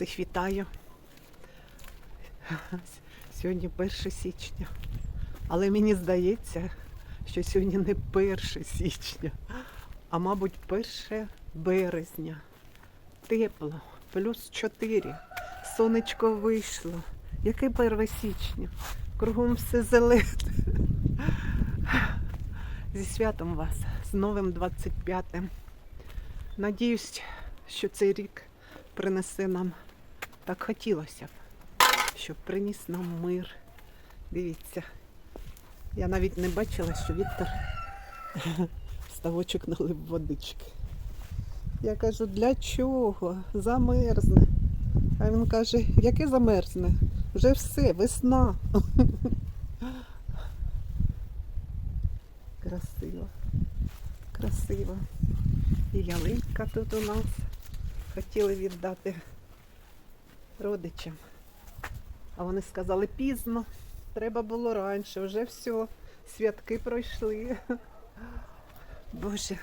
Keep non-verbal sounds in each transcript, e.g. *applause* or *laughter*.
Всіх вітаю. Сьогодні 1 січня. Але мені здається, що сьогодні не 1 січня, а мабуть 1 березня. Тепло, плюс 4. Сонечко вийшло. Яке 1 січня? Кругом все зелене. Зі святом вас, з новим 25-м. Надіюсь, що цей рік принесе нам так хотілося б, щоб приніс нам мир. Дивіться, я навіть не бачила, що Віктор *laughs* ставочок налив водички. Я кажу, для чого? Замерзне. А він каже, яке замерзне? Вже все, весна. *laughs* Красиво. Красиво. І ялинка тут у нас. Хотіли віддати родичам. А вони сказали пізно, треба було раніше, вже все, святки пройшли. *laughs* Боже.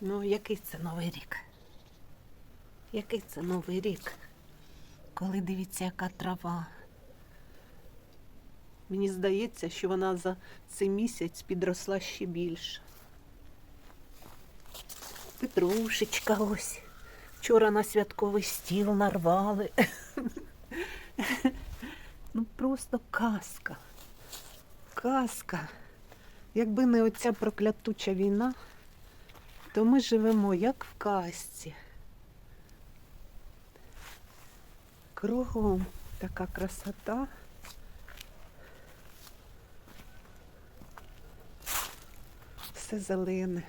Ну, який це новий рік? Який це новий рік? Коли дивіться, яка трава. Мені здається, що вона за цей місяць підросла ще більше. Петрушечка ось. Вчора на святковий стіл нарвали. Ну просто казка. Казка. Якби не оця проклятуча війна, то ми живемо як в казці. Кругом така красота. Все зелене.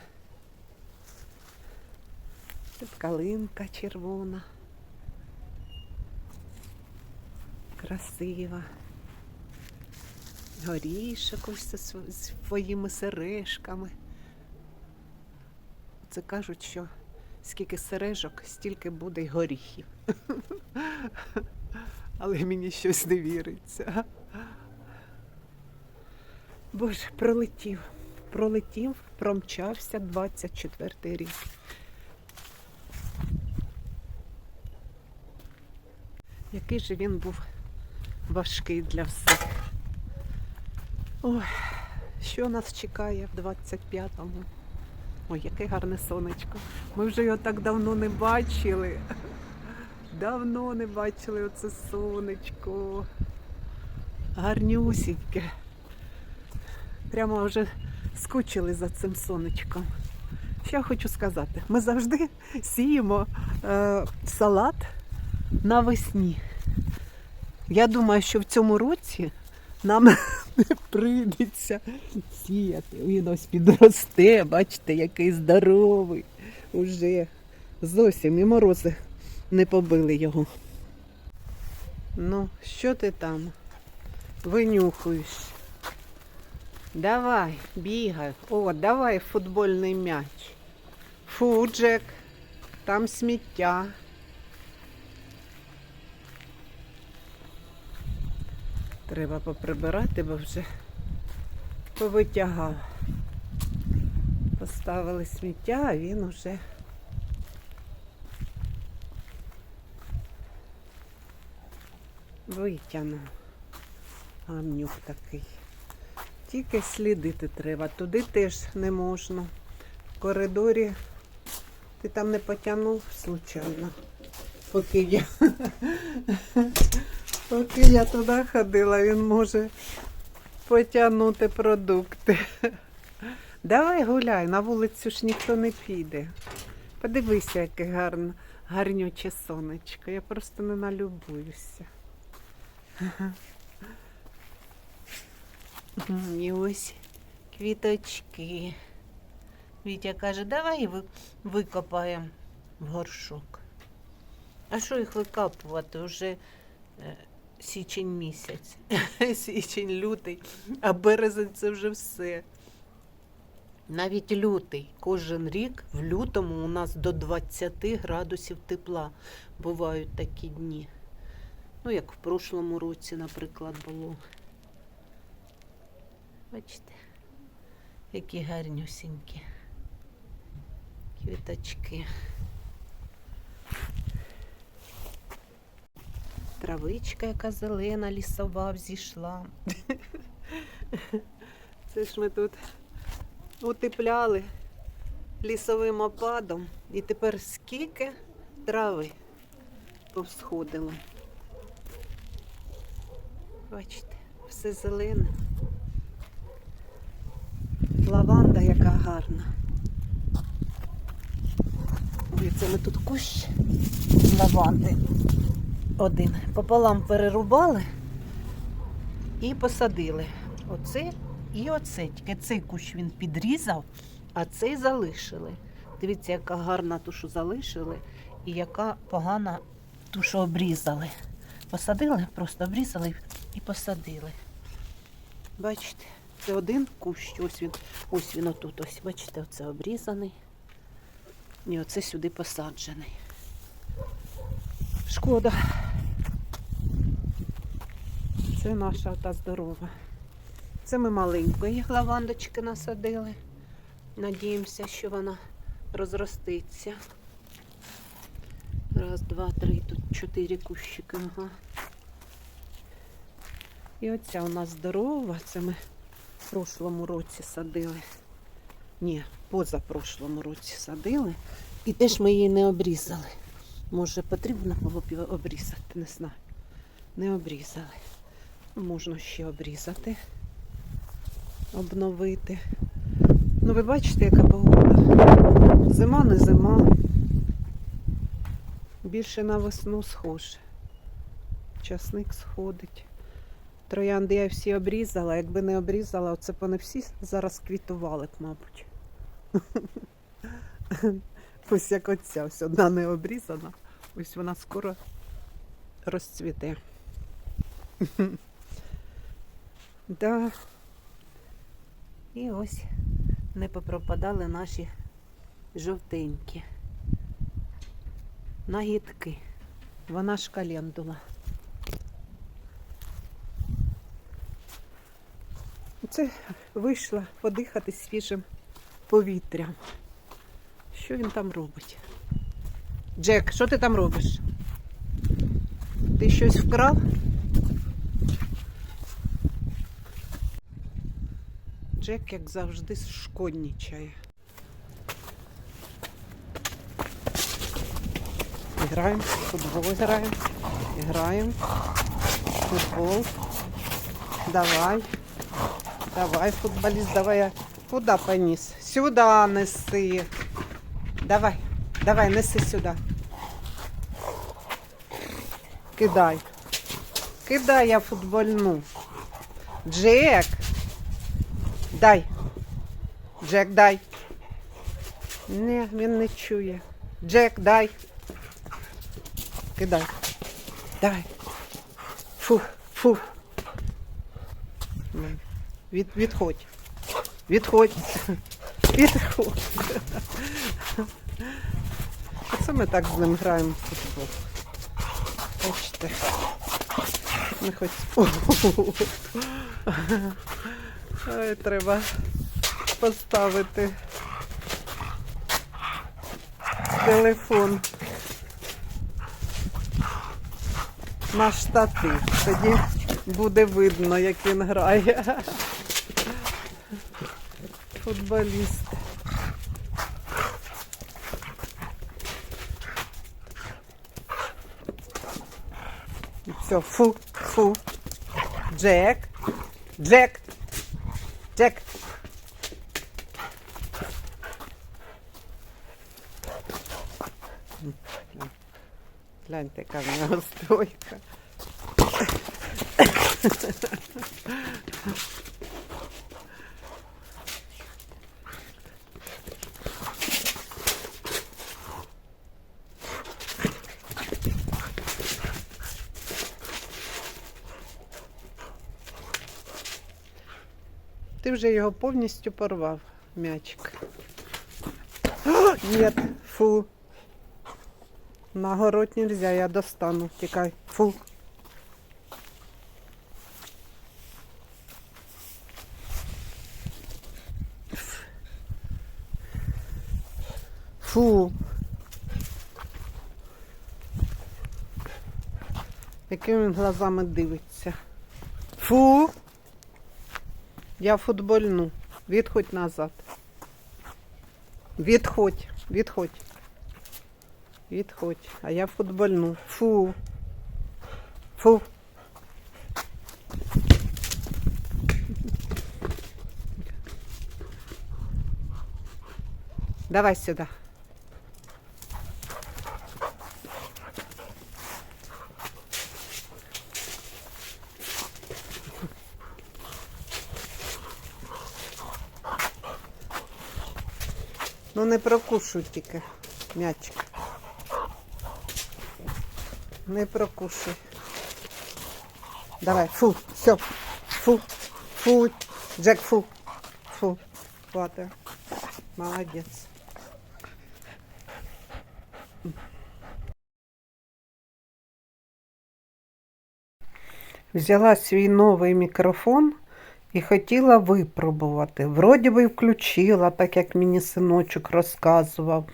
Тут калинка червона. Красива. Горішок ось своїми сережками. Це кажуть, що скільки сережок, стільки буде й горіхів. *laughs* Але мені щось не віриться. Боже, пролетів, пролетів, промчався 24 рік. Який же він був важкий для всіх. Ой, що нас чекає в 25-му? Ой, яке гарне сонечко. Ми вже його так давно не бачили. Давно не бачили оце сонечко. Гарнюсіньке. Прямо вже скучили за цим сонечком. Що я хочу сказати? Ми завжди сіємо е, салат навесні. Я думаю, що в цьому році нам *laughs* не прийдеться сіяти. Він ось підросте, бачите, який здоровий. Уже зовсім і морози не побили його. Ну, що ти там винюхуєш? Давай, бігай. О, давай футбольний м'яч. Фу, Джек, там сміття. Треба поприбирати, бо вже повитягав. Поставили сміття, а він уже витягнув. Гамнюк такий. Тільки слідити треба. Туди теж не можна. В коридорі ти там не потягнув случайно. Поки я Поки я туди ходила, він може потягнути продукти. Давай гуляй, на вулицю ж ніхто не піде. Подивися, яке гарне, гарнюче сонечко. Я просто не налюбуюся. І ось квіточки. Вітя каже, давай викопаємо в горшок. А що їх викапувати? Уже е, січень місяць. *laughs* Січень, лютий, а березень це вже все. Навіть лютий. Кожен рік в лютому у нас до 20 градусів тепла бувають такі дні. Ну, як в прошлому році, наприклад, було. Бачите, які гарнюсінькі квіточки. Травичка, яка зелена, лісова взійшла. Це ж ми тут утепляли лісовим опадом. І тепер скільки трави повсходило. Бачите, все зелене. Лаванда яка гарна. Ой, це ми тут кущ лаванди один. Пополам перерубали і посадили. Оце і оце. Тільки цей кущ він підрізав, а цей залишили. Дивіться, яка гарна ту, що залишили, і яка погана ту, що обрізали. Посадили, просто обрізали і посадили. Бачите, це один кущ, ось він, ось він отут, ось, бачите, оце обрізаний. І оце сюди посаджений. Шкода. Це наша та здорова. Це ми маленької лавандочки насадили. Надіємося, що вона розростеться. Раз, два, три, тут чотири кущики. Ага. І оця у нас здорова, це ми в прошлому році садили. Ні, позапрошлому році садили. І теж ми її не обрізали. Може потрібно було б обрізати, не знаю. Не обрізали. Можна ще обрізати, обновити. Ну, ви бачите, яка погода. Зима не зима. Більше на весну схоже. Часник сходить. Троянди я всі обрізала. Якби не обрізала, оце б вони всі зараз квітували б, мабуть. *laughs* Ось як оця, ось одна не обрізана. Ось вона скоро розцвіте. *laughs* Да. І ось не попропадали наші жовтенькі. Нагідки. Вона ж календула. Це вийшла подихати свіжим повітрям. Що він там робить? Джек, що ти там робиш? Ти щось вкрав? Джек, як завжди, шкоднічає. Граємо, футбол граємо. Граємо. Футбол. Давай. Давай, футболіст, давай. Куди поніс? Сюди неси. Давай, давай, неси сюди. Кидай. Кидай я футбольну. Джек. Дай. Джек, дай. Ні, він не чує. Джек, дай. Кидай. Дай. Фу, фу. Від, відходь. Відходь. Відходь. Оце ми так з ним граємо в футбол. Бачите. Ми хоч спорт. Ой, треба поставити телефон на штатив. Тоді буде видно, як він грає. Футболіст. Все, фу, фу. Джек. Джек. Джек. Гляньте, яка в нього стройка. Ти вже його повністю порвав, м'ячик. *gasps* Ні, фу. На город нельзя, я достану. Тікай. Фу. Фу. Якими він глазами дивиться. Фу. Я футбольну. Відходь назад. Відходь, відходь. Відходь. А я футбольну. Фу. Фу. Давай сюда. Ну не прокушуй тільки м'ячик. Не прокушуй. Давай, фу, все. Фу, фу, Джек, фу. Фу. Хватит. Молодець. Взяла свій новий мікрофон і хотіла випробувати. Вроді би включила, так як мені синочок розказував.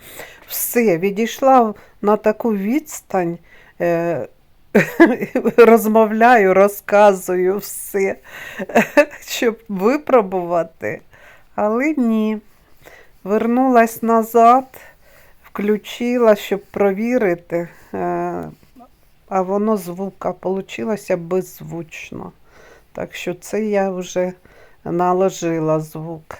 Все, відійшла на таку відстань, е, *laughs* розмовляю, розказую все, *laughs* щоб випробувати. Але ні. Вернулась назад, включила, щоб провірити, е, а воно звука получилося беззвучно. Так що це я вже наложила звук.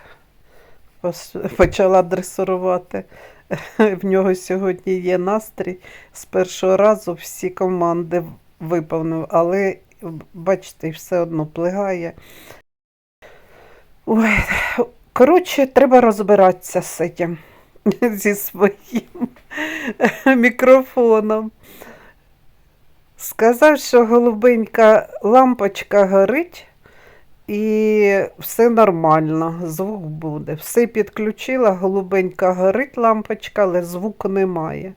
Почала дресирувати. *laughs* В нього сьогодні є настрій. З першого разу всі команди виповнив, але бачите, все одно плигає. Ой, коротше, треба розбиратися з цим, *laughs* зі своїм мікрофоном. Сказав, що голубенька лампочка горить і все нормально, звук буде. Все підключила, голубенька горить лампочка, але звуку немає.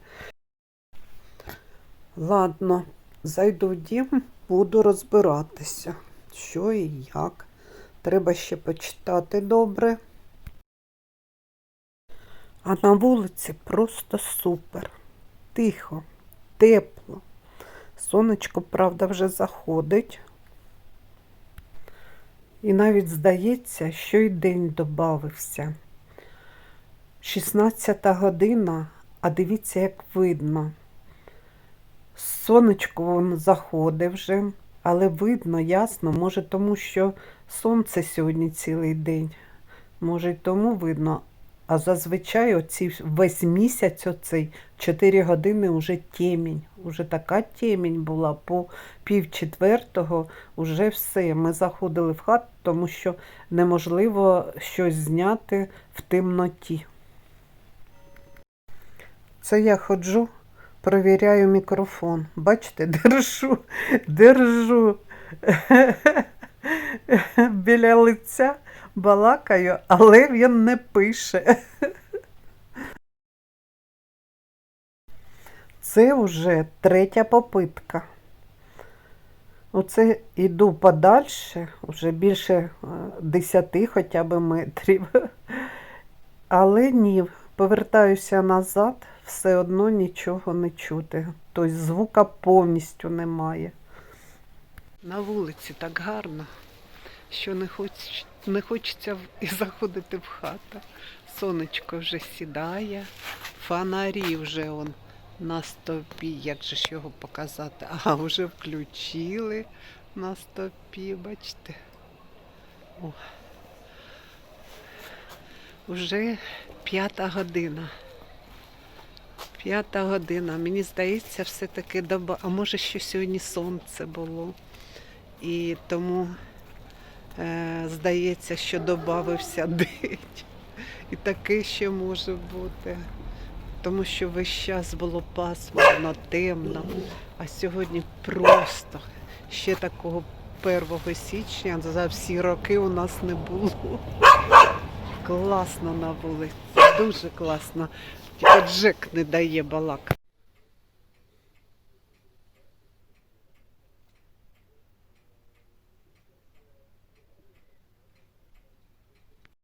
Ладно, зайду в дім, буду розбиратися, що і як. Треба ще почитати добре. А на вулиці просто супер. Тихо, тепло. Сонечко, правда, вже заходить. І навіть здається, що й день добавився. 16 година, а дивіться, як видно. Сонечко воно заходить вже, але видно, ясно, може, тому що сонце сьогодні цілий день. Може, й тому видно. А зазвичай оці весь місяць оцей 4 години вже темінь. Уже така темінь була. По пів четвертого вже все. Ми заходили в хату, тому що неможливо щось зняти в темноті. Це я ходжу, провіряю мікрофон. Бачите, держу, держу *laughs* біля лиця, балакаю, але він не пише. Це вже третя попитка. Оце йду подальше, вже більше е, десяти хоча б метрів. Але ні, повертаюся назад, все одно нічого не чути. Тобто звука повністю немає. На вулиці так гарно, що не, хоч, не хочеться і заходити в хату. Сонечко вже сідає, фонарі вже он на стовпі, як же ж його показати? *laughs* А, вже включили на стовпі, бачите. О. Уже п'ята година. П'ята година. Мені здається, все-таки доба. А може, що сьогодні сонце було. І тому здається, що додався день. І таке ще може бути. Тому що весь час було пасмурно, темно. А сьогодні просто ще такого 1 січня за всі роки у нас не було. Класно на вулиці, дуже класно. Тільки Джек не дає балакати.